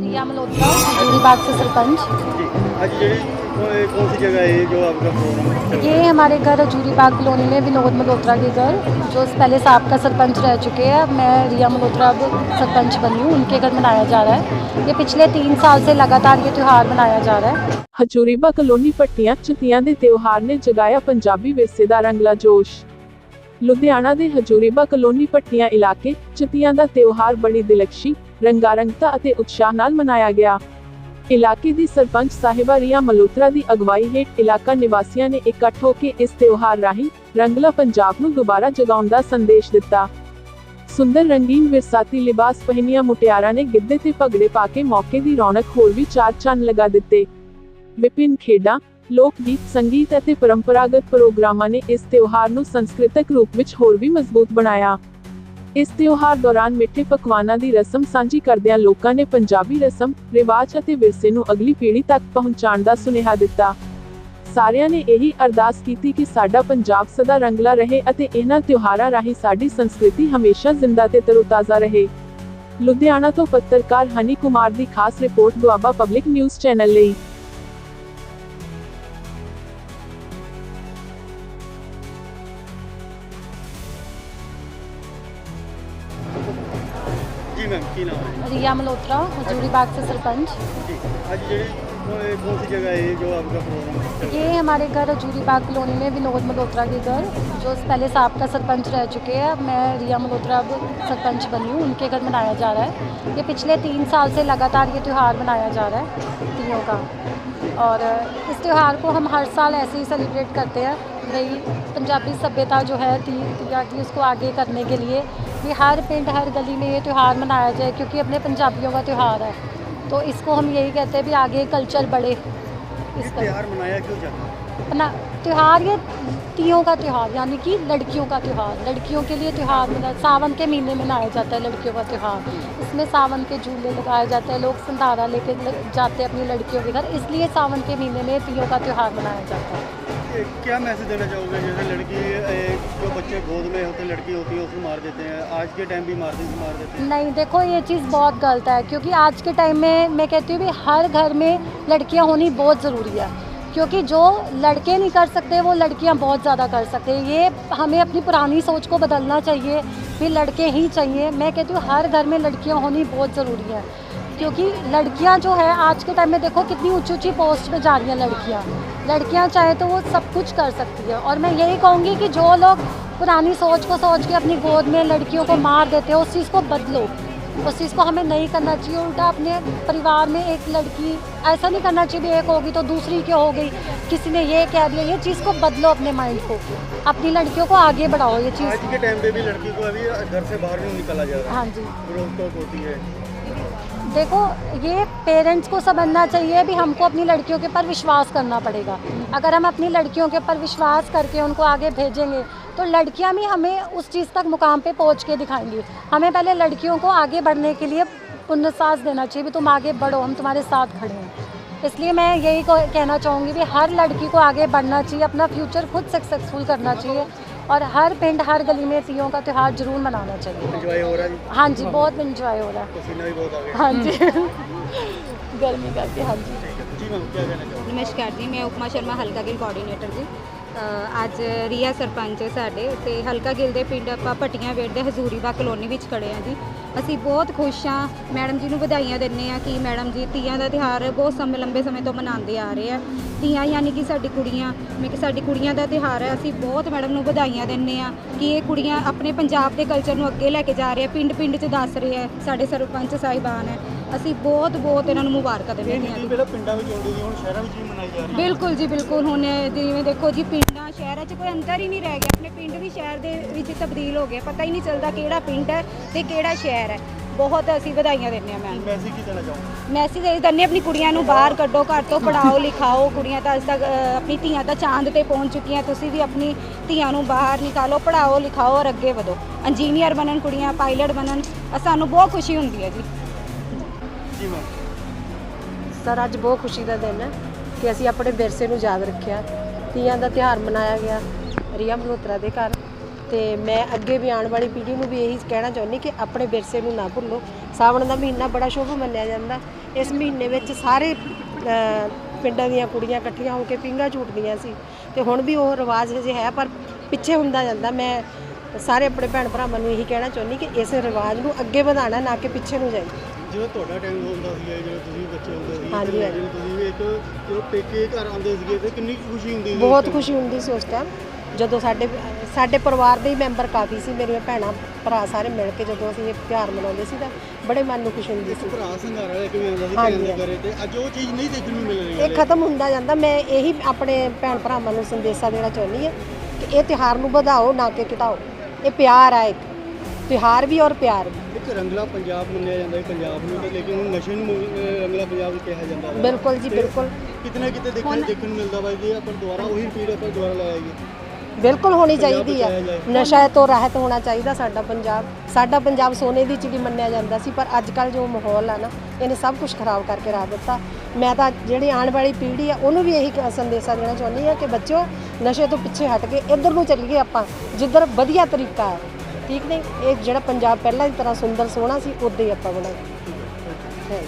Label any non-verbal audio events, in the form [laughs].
रिया मल्होत्रा हजूरी बाग से सरपंच जी आज ਜਿਹੜੀ कौन कौन सी जगह है जो आपका प्रोग्राम चल रहा ये हमारे घर हजूरी बाग कॉलोनी में विनोद मल्होत्रा के घर जो पहले साहब का सरपंच रह चुके हैं अब मैं रिया मल्होत्रा अब सरपंच बनी हूँ उनके घर मनाया जा रहा है ये पिछले तीन साल से लगातार ये त्यौहार मनाया जा रहा है ਹਜੂਰੀਬਾ ਕਲੋਨੀ ਪੱਟੀਆਂ ਚਤੀਆਂ ਦੇ ਤਿਉਹਾਰ ਨੇ ਜਗਾਇਆ ਪੰਜਾਬੀ ਵਿਰਸੇ ਦਾ ਰੰਗਲਾ ਜੋਸ਼ ਲੁਧਿਆਣਾ ਦੇ ਹਜੂਰੀਬਾ ਕਲੋਨੀ ਪੱਟੀਆਂ ਇਲਾਕੇ, ਚਤੀਆਂ ਦਾ ਤਿਉਹਾਰ ਬੜੀ ਦਿਲਕਸ਼ੀ, ਰੰਗਾਰੰਗਤਾ ਅਤੇ ਉਤਸ਼ਾਹ ਨਾਲ ਮਨਾਇਆ ਗਿਆ। ਇਲਾਕੇ ਦੀ ਸਰਪੰਚ ਸਾਹਿਬਾ ਰੀਆ ਮਲੂਤਰਾ ਦੀ ਅਗਵਾਈ ਹੇਠ ਇਲਾਕਾ ਨਿਵਾਸੀਆਂ ਨੇ ਇਕੱਠ ਹੋ ਕੇ ਇਸ ਤਿਉਹਾਰ ਰਾਹੀਂ ਰੰਗਲਾ ਪੰਜਾਬ ਨੂੰ ਦੁਬਾਰਾ ਜਗਾਉਣ ਦਾ ਸੰਦੇਸ਼ ਦਿੱਤਾ। ਸੁੰਦਰ ਰੰਗੀਨ ਵਿਰਸਾਤੀ ਲਿਬਾਸ ਪਹਿਨੀਆਂ ਮੁਟਿਆਰਾਂ ਨੇ ਗਿੱਧੇ ਤੇ ਭਗੜੇ ਪਾ ਕੇ ਮੌਕੇ ਦੀ ਰੌਣਕ ਹੋਰ ਵੀ ਚਾਰ ਚੰਨ ਲਗਾ ਦਿੱਤੇ। ਵਿਭਿੰਨ ਖੇਡਾਂ ਲੋਕ ਗੀਤ, ਸੰਗੀਤ ਅਤੇ ਪਰੰਪਰਾਗਤ ਪ੍ਰੋਗਰਾਮਾਂ ਨੇ ਇਸ ਤਿਉਹਾਰ ਨੂੰ ਸੰਸਕ੍ਰਿਤਕ ਰੂਪ ਵਿੱਚ ਹੋਰ ਵੀ ਮਜ਼ਬੂਤ ਬਣਾਇਆ। ਇਸ ਤਿਉਹਾਰ ਦੌਰਾਨ ਮਿੱਠੇ ਪਕਵਾਨਾਂ ਦੀ ਰਸਮ ਸਾਂਝੀ ਕਰਦਿਆਂ ਲੋਕਾਂ ਨੇ ਪੰਜਾਬੀ ਰਸਮ, ਰਿਵਾਜ ਅਤੇ ਵਿਰਸੇ ਨੂੰ ਅਗਲੀ ਪੀੜ੍ਹੀ ਤੱਕ ਪਹੁੰਚਾਉਣ ਦਾ ਸੁਨੇਹਾ ਦਿੱਤਾ। ਸਾਰਿਆਂ ਨੇ ਇਹੀ ਅਰਦਾਸ ਕੀਤੀ ਕਿ ਸਾਡਾ ਪੰਜਾਬ ਸਦਾ ਰੰਗਲਾ ਰਹੇ ਅਤੇ ਇਹਨਾਂ ਤਿਉਹਾਰਾਂ ਰਾਹੀਂ ਸਾਡੀ ਸੰਸਕ੍ਰਿਤੀ ਹਮੇਸ਼ਾ ਜ਼ਿੰਦਾ ਤੇ ਤਰੋਤਾਜ਼ਾ ਰਹੇ। ਲੁਧਿਆਣਾ ਤੋਂ ਪੱਤਰਕਾਰ ਹਨੀ ਕੁਮਾਰ ਦੀ ਖਾਸ report Doaba public news channel ਲਈ। जी मैम की नाम है रिया मल्होत्रा हजूरी बाग से सरपंच जी आज ਜਿਹੜੀ कौन कौन सी जगह है जो आपका प्रोग्राम चल रहा ये हमारे घर हजूरी बाग कॉलोनी में विनोद मल्होत्रा के घर जो पहले साहब का सरपंच रह चुके हैं अब मैं रिया मल्होत्रा अब सरपंच बनी हूँ उनके घर मनाया जा रहा है ये पिछले तीन साल से लगातार ये त्यौहार मनाया जा रहा है तीयों का और इस त्यौहार को हम हर साल ऐसे ही सेलिब्रेट करते हैं भाई पंजाबी सभ्यता जो है ती तिया की उसको आगे करने के लिए भी हर पिंड हर गली में ये त्यौहार मनाया जाए क्योंकि अपने पंजाबियों का त्यौहार है। तो इसको हम यही कहते हैं भी आगे कल्चर बढ़े। इस त्योहार मनाया क्यों जाता है? अपना त्यौहार ये तियों का त्यौहार यानी कि लड़कियों का त्यौहार। लड़कियों के लिए त्यौहार मना सावन के महीने में मनाया जाता है लड़कियों का त्यौहार। इसमें सावन के झूले लगाए जाते हैं लोग संधारा लेके जाते हैं अपनी लड़कियों के घर। इसलिए सावन के महीने में तियों का त्यौहार मनाया जाता है। क्या मैसेज देना चाहोगे? जैसे लड़की जो बच्चे गोद में होते, लड़की होती है, उसको मार देते हैं। आज के टाइम भी मार देते मार देते हैं। नहीं, देखो, ये चीज़ बहुत गलत है, क्योंकि आज के टाइम में, मैं कहती हूँ भी हर घर में लड़कियाँ होनी बहुत ज़रूरी है। क्योंकि जो लड़के नहीं कर सकते, वो लड़कियाँ बहुत ज़्यादा कर सकते ये हमें अपनी पुरानी सोच को बदलना चाहिए भी लड़के ही चाहिए। मैं कहती हूँ, हर घर में लड़कियाँ होनी बहुत ज़रूरी है। क्योंकि लड़कियाँ जो है आज के टाइम में देखो कितनी ऊँची ऊँची पोस्ट पे जा रही हैं लड़कियाँ। लड़कियाँ चाहे तो वो सब कुछ कर सकती है। और मैं यही कहूँगी कि जो लोग पुरानी सोच को सोच के अपनी गोद में लड़कियों को मार देते हैं उस चीज़ को बदलो। उस चीज़ को हमें नहीं करना चाहिए। उल्टा अपने परिवार में एक लड़की ऐसा नहीं करना चाहिए एक होगी तो दूसरी क्यों हो गई। किसी ने ये कह दिया ये चीज़ को बदलो अपने माइंड को। अपनी लड़कियों को आगे बढ़ाओ ये चीज़। आज के टाइम पे भी लड़की को अभी घर से बाहर नहीं निकाला जा रहा। हाँ जी। रोक टोक होती है। देखो, ये पेरेंट्स को समझना चाहिए भी हमको अपनी लड़कियों के ऊपर विश्वास करना पड़ेगा। अगर हम अपनी लड़कियों के ऊपर विश्वास करके उनको आगे भेजेंगे तो लड़कियाँ भी हमें उस चीज़ तक मुकाम पे पहुँच के दिखाएँगी। हमें पहले लड़कियों को आगे बढ़ने के लिए पुण्यसास देना चाहिए भी तुम आगे बढ़ो, हम तुम्हारे साथ खड़े हैं। इसलिए मैं यही कहना चाहूँगी भी हर लड़की को आगे बढ़ना चाहिए, अपना फ्यूचर खुद सक्सेसफुल करना चाहिए। और हर पिंड हर गली में तीयों का त्यौहार ज़रूर मनाना चाहिए। हो रहा है। हाँ जी बहुत इंजॉय हो रहा है। हाँ जी। [laughs] गर्मी करके हाँ जी। नमस्कार जी मैं उपमा शर्मा हल्का गिल कोऑर्डिनेटर जी। ਅੱਜ ਰੀਆ ਸਰਪੰਚ ਹੈ ਸਾਡੇ ਤੇ ਹਲਕਾ ਗਿੱਲ ਦੇ ਪਿੰਡ ਆਪਾਂ ਪੱਟੀਆਂ ਵੇੜ ਦੇ ਹਜ਼ੂਰੀਬਾ ਕਲੋਨੀ ਵਿੱਚ ਖੜੇ ਆ ਜੀ। ਅਸੀਂ ਬਹੁਤ ਖੁਸ਼ ਹਾਂ, ਮੈਡਮ ਜੀ ਨੂੰ ਵਧਾਈਆਂ ਦਿੰਨੇ ਆ ਕਿ ਮੈਡਮ ਜੀ ਤੀਆਂ ਦਾ ਤਿਉਹਾਰ ਬਹੁਤ ਸਮੇਂ, ਲੰਬੇ ਸਮੇਂ ਤੋਂ ਮਨਾਉਂਦੇ ਆ ਰਹੇ ਆ। ਤੀਆਂ ਯਾਨੀ ਕਿ ਸਾਡੀ ਕੁੜੀਆਂ ਮੈਂ ਕਿ ਸਾਡੀ ਕੁੜੀਆਂ ਦਾ ਤਿਉਹਾਰ ਹੈ, ਅਸੀਂ ਬਹੁਤ ਮੈਡਮ ਨੂੰ ਵਧਾਈਆਂ ਦਿੰਨੇ ਆ ਕਿ ਇਹ ਕੁੜੀਆਂ ਆਪਣੇ ਪੰਜਾਬ ਦੇ ਕਲਚਰ ਨੂੰ ਅੱਗੇ ਲੈ ਕੇ ਜਾ ਰਹੇ ਆ ਪਿੰਡ ਪਿੰਡ 'ਚ ਦੱਸ ਰਹੇ ਆ, ਸਾਡੇ ਸਰਪੰਚ ਸਾਹਿਬਾਨ ਹੈ। ਅਸੀਂ ਬਹੁਤ ਬਹੁਤ ਇਹਨਾਂ ਨੂੰ ਮੁਬਾਰਕਾਂ ਦਿੰਦੇ ਇਹ ਹਾਂ ਜੀ ਪਹਿਲਾਂ ਪਿੰਡਾਂ ਵਿੱਚ ਹੁੰਦੀ ਸੀ ਹੁਣ ਸ਼ਹਿਰਾਂ ਵਿੱਚ ਵੀ ਮਨਾਈ ਜਾ ਰਹੀ ਹੈ। ਬਿਲਕੁਲ ਜੀ ਬਿਲਕੁਲ। ਹੁਣ ਜਿਵੇਂ ਦੇਖੋ ਜੀ ਪਿੰਡਾਂ ਸ਼ਹਿਰਾਂ 'ਚ ਕੋਈ ਅੰਤਰ ਹੀ ਨਹੀਂ ਰਹਿ ਗਿਆ। ਆਪਣੇ ਪਿੰਡ ਵੀ ਸ਼ਹਿਰ ਦੇ ਵਿੱਚ ਤਬਦੀਲ ਹੋ ਗਿਆ। ਪਤਾ ਹੀ ਨਹੀਂ ਚੱਲਦਾ ਕਿਹੜਾ ਪਿੰਡ ਹੈ ਤੇ ਕਿਹੜਾ ਸ਼ਹਿਰ ਹੈ। ਬਹੁਤ ਅਸੀਂ ਵਧਾਈਆਂ ਦਿੰਦੇ ਹਾਂ ਮੈਮ ਮੈਸੇਜ ਕੀ ਦੇਣਾ ਚਾਹੋਗੇ? ਮੈਸੇਜ ਇਹ ਦਿੰਦੇ ਆਪਣੀ ਕੁੜੀਆਂ ਨੂੰ ਬਾਹਰ ਕੱਢੋ ਘਰ ਤੋਂ ਪੜਾਓ ਲਿਖਾਓ। ਕੁੜੀਆਂ ਤਾਂ ਅੱਜ ਤੱਕ ਆਪਣੀ ਧੀਆਂ ਤਾਂ ਚਾਂਦ ਤੇ ਪਹੁੰਚ ਚੁੱਕੀਆਂ। ਤੁਸੀਂ ਵੀ ਆਪਣੀ ਧੀਆਂ ਨੂੰ ਬਾਹਰ ਨਿਕਾਲੋ ਪੜਾਓ ਲਿਖਾਓ ਔਰ ਅੱਗੇ ਵਧੋ। ਇੰਜੀਨੀਅਰ ਬਣਨ ਕੁੜੀਆਂ ਪਾਇਲਟ ਬਣਨ ਸਾਨੂੰ ਬਹੁਤ ਖੁਸ਼ੀ ਹੁੰਦੀ ਹੈ ਜੀ। ਜੀ ਮੈਮ ਸਰ ਅੱਜ ਬਹੁਤ ਖੁਸ਼ੀ ਦਾ ਦਿਨ ਹੈ ਕਿ ਅਸੀਂ ਆਪਣੇ ਵਿਰਸੇ ਨੂੰ ਯਾਦ ਰੱਖਿਆ। ਤੀਆਂ ਦਾ ਤਿਉਹਾਰ ਮਨਾਇਆ ਗਿਆ ਰੀਆ ਮਲਹੋਤਰਾ ਦੇ ਘਰ। ਤੇ ਮੈਂ ਅੱਗੇ ਵੀ ਆਉਣ ਵਾਲੀ ਪੀੜ੍ਹੀ ਨੂੰ ਵੀ ਇਹੀ ਕਹਿਣਾ ਚਾਹੁੰਦੀ ਕਿ ਆਪਣੇ ਵਿਰਸੇ ਨੂੰ ਨਾ ਭੁੱਲੋ। ਸਾਵਣ ਦਾ ਮਹੀਨਾ ਬੜਾ ਸ਼ੁਭ ਮੰਨਿਆ ਜਾਂਦਾ। ਇਸ ਮਹੀਨੇ ਵਿੱਚ ਸਾਰੇ ਅ, ਪਿੰਡਾਂ ਦੀਆਂ ਕੁੜੀਆਂ ਇਕੱਠੀਆਂ ਹੋ ਕੇ ਪਿੰਗਾ ਝੂਟਦੀਆਂ ਸੀ। ਤੇ ਹੁਣ ਵੀ ਉਹ ਰਿਵਾਜ ਹਜੇ ਹੈ ਪਰ ਪਿੱਛੇ ਹੁੰਦਾ ਜਾਂਦਾ। ਮੈਂ ਸਾਰੇ ਆਪਣੇ ਭੈਣ ਭਰਾਵਾਂ ਨੂੰ ਇਹੀ ਕਹਿਣਾ ਚਾਹੁੰਦੀ ਕਿ ਇਸ ਰਿਵਾਜ ਨੂੰ ਅੱਗੇ ਵਧਾਉਣਾ ਨਾ ਕਿ ਪਿੱਛੇ ਨੂੰ ਜਾਈ ਜਿਵੇਂ ਤੁਹਾਡਾ ਟਾਈਮ ਹੁੰਦਾ ਸੀ ਜਦੋਂ ਤੁਸੀਂ ਬੱਚੇ ਹੁੰਦੇ ਸੀ ਹਾਂਜੀ, ਤੇ ਹਾਂਜੀ। ਤੁਸੀਂ ਵੀ ਇੱਕ ਜਦੋਂ ਪੇਕੇ ਘਰ ਆਉਂਦੇ ਸੀਗੇ ਤੇ ਕਿੰਨੀ ਕੁ ਖੁਸ਼ੀ ਹੁੰਦੀ ਸੀ ਬਹੁਤ ਖੁਸ਼ੀ ਹੁੰਦੀ ਸੀ ਉਸ ਟਾਈਮ ਜਦੋਂ ਸਾਡੇ ਸਾਡੇ ਪਰਿਵਾਰ ਦੇ ਹੀ ਮੈਂਬਰ ਕਾਫੀ ਸੀ ਮੇਰੀਆਂ ਭੈਣਾਂ ਭਰਾ ਸਾਰੇ ਮਿਲ ਕੇ ਜਦੋਂ ਅਸੀਂ ਇਹ ਤਿਉਹਾਰ ਮਨਾਉਂਦੇ ਸੀ ਤਾਂ ਬੜੇ ਮਨ ਨੂੰ ਖੁਸ਼ੀ ਹੁੰਦੀ ਸੀ ਭਰਾ ਸੰਘਾਰਾ ਲੈ ਕੇ ਵੀ ਆਉਂਦਾ ਸੀ ਹਾਂਜੀ, ਭੈਣ ਦੇ। ਘਰੇ ਤੇ ਅੱਜ ਉਹ ਚੀਜ਼ ਨਹੀਂ ਦੇਖਣ ਨੂੰ ਮਿਲ ਰਹੀ ਇਹ ਹਾਲੇ। ਖਤਮ ਹੁੰਦਾ ਜਾਂਦਾ ਮੈਂ ਇਹੀ ਆਪਣੇ ਭੈਣ ਭਰਾਵਾਂ ਨੂੰ ਸੰਦੇਸ਼ਾ ਦੇਣਾ ਚਾਹੁੰਦੀ ਹਾਂ ਕਿ ਇਹ ਤਿਉਹਾਰ ਨੂੰ ਵਧਾਓ ਨਾ ਕਿ ਘਟਾਓ ਇਹ ਪਿਆਰ ਆ ਇੱਕ ਤਿਉਹਾਰ ਵੀ ਔਰ ਪਿਆਰ ਵੀ। ਇੱਕ ਰੰਗਲਾ ਪੰਜਾਬ ਮੰਨਿਆ ਜਾਂਦਾ ਹੈ ਪੰਜਾਬ ਨੂੰ ਤੇ ਲੇਕਿਨ ਹੁਣ ਨਸ਼ੇ ਨੂੰ ਅਹ ਰੰਗਲਾ ਪੰਜਾਬ ਵੀ ਕਿਹਾ ਜਾਂਦਾ ਹੈ ਬਿਲਕੁਲ ਜੀ ਬਿਲਕੁਲ। ਕਿਤੇ ਨਾ ਕਿਤੇ ਦੇਖਣ ਦੇਖਣ ਨੂੰ ਮਿਲਦਾ ਵਾ ਕਿ ਆਪਾਂ ਦੁਬਾਰਾ ਉਹੀ ਰਿਪੀਟ ਆਪਾਂ ਦੁਬਾਰਾ ਲਾਏਗੇ ਬਿਲਕੁਲ ਹੋਣੀ ਚਾਹੀਦੀ ਆ। ਨਸ਼ਾ ਤੋਂ ਰਹਿਤ ਹੋਣਾ ਚਾਹੀਦਾ ਸਾਡਾ ਪੰਜਾਬ। ਸਾਡਾ ਪੰਜਾਬ ਸੋਨੇ ਦੀ ਚਿੜੀ ਮੰਨਿਆ ਜਾਂਦਾ ਸੀ ਪਰ ਅੱਜ ਕੱਲ ਜੋ ਮਾਹੌਲ ਆ ਨਾ ਇਹਨੇ ਸਭ ਕੁਝ ਖਰਾਬ ਕਰਕੇ ਰੱਖ ਦਿੱਤਾ। ਮੈਂ ਤਾਂ ਜਿਹੜੀ ਆਉਣ ਵਾਲੀ ਪੀੜ੍ਹੀ ਆ ਉਹਨੂੰ ਵੀ ਇਹੀ ਕ- ਸੰਦੇਸ਼ਾ ਦੇਣਾ ਚਾਹੁੰਦੀ ਆ ਕਿ ਬੱਚਿਓ ਨਸ਼ੇ ਤੋਂ ਪਿੱਛੇ ਹਟ ਕੇ ਇੱਧਰ ਨੂੰ ਚੱਲੀਏ ਆਪਾਂ ਜਿੱਧਰ ਵਧੀਆ ਤਰੀਕਾ ਹੈ। ਠੀਕ ਨਹੀਂ ਇਹ ਜਿਹੜਾ ਪੰਜਾਬ ਪਹਿਲਾਂ ਦੀ ਤਰ੍ਹਾਂ ਸੁੰਦਰ ਸੋਹਣਾ ਸੀ ਉਦਾਂ ਹੀ ਆਪਾਂ ਬਣਾਈਏ